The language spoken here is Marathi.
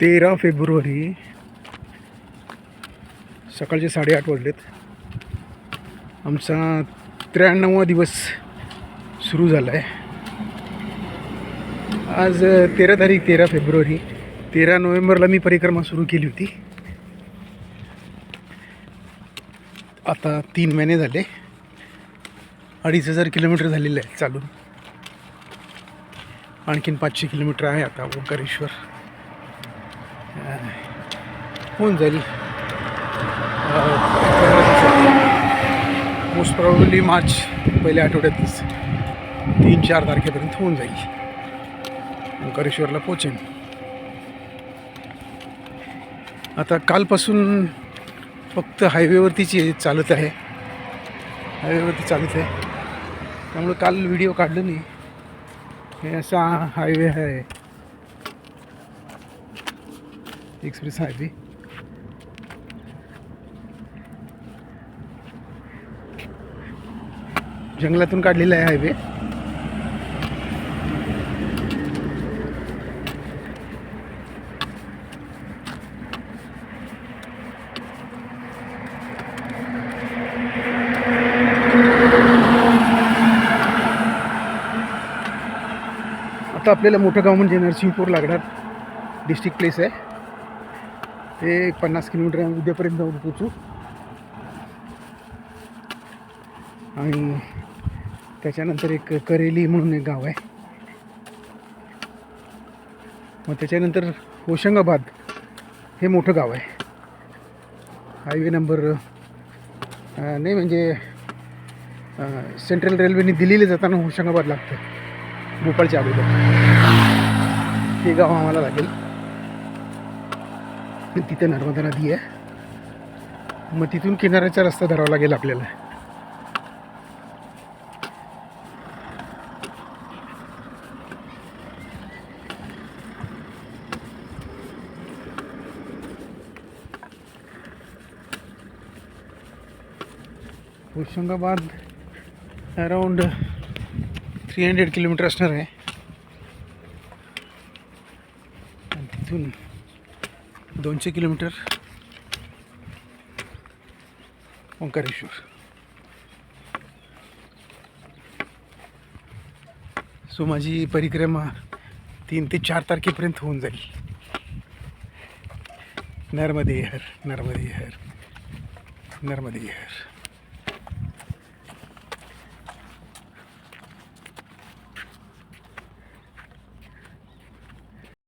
तेरा फेब्रुवारी सकाळचे साडेआठ वाजलेत. आमचा त्र्याण्णवा दिवस सुरू झाला आहे आज तेरा तारीख तेरा फेब्रुवारी तेरा नोव्हेंबरला मी परिक्रमा सुरू केली होती. आता तीन महिने झाले. अडीच हजार किलोमीटर झालेलं आहे चालून. आणखीन पाचशे किलोमीटर आहे आता ओंकारेश्वर. होऊन जाईल मोस्ट प्रॉब्ली मार्च पहिल्या आठवड्यातच. तीन चार तारखेपर्यंत होऊन जाईल. ओंकारेश्वरला पोचेन. आता कालपासून फक्त हायवेवरतीच चालत आहे. हायवेवरती चालत आहे. त्यामुळे काल व्हिडिओ काढलं नाही हे असा हायवे आहे. एक्सप्रेस हायवे जंगलातून काढलेला आहे हायवे आता आपल्याला मोठं गाव म्हणजे नरसिंहपूर लागणार. डिस्ट्रिक्ट प्लेस आहे. ते एक पन्नास किलोमीटर आम्ही उद्यापर्यंत जाऊन पोचू. आणि त्याच्यानंतर एक करेली म्हणून एक गाव आहे. मग त्याच्यानंतर होशंगाबाद हे मोठं गाव आहे. हायवे नंबर नाही म्हणजे सेंट्रल रेल्वेने दिल्लीला जाताना होशंगाबाद लागतं. भोपाळच्या अगोदर. हे गाव आम्हाला लागेल. तिथे नर्मदा नदी आहे. मग तिथून किनाऱ्याचा रस्ता धरावा लागेल आपल्याला. Hoshangabad around three hundred kilometre असणार आहे. तिथून दोनशे किलोमीटर. ओंकारेश्वर. सो माझी परिक्रमा तीन ते चार तारखेपर्यंत होऊन जाईल. नर्मदे हर नर्मदे हर नर्मदे हर.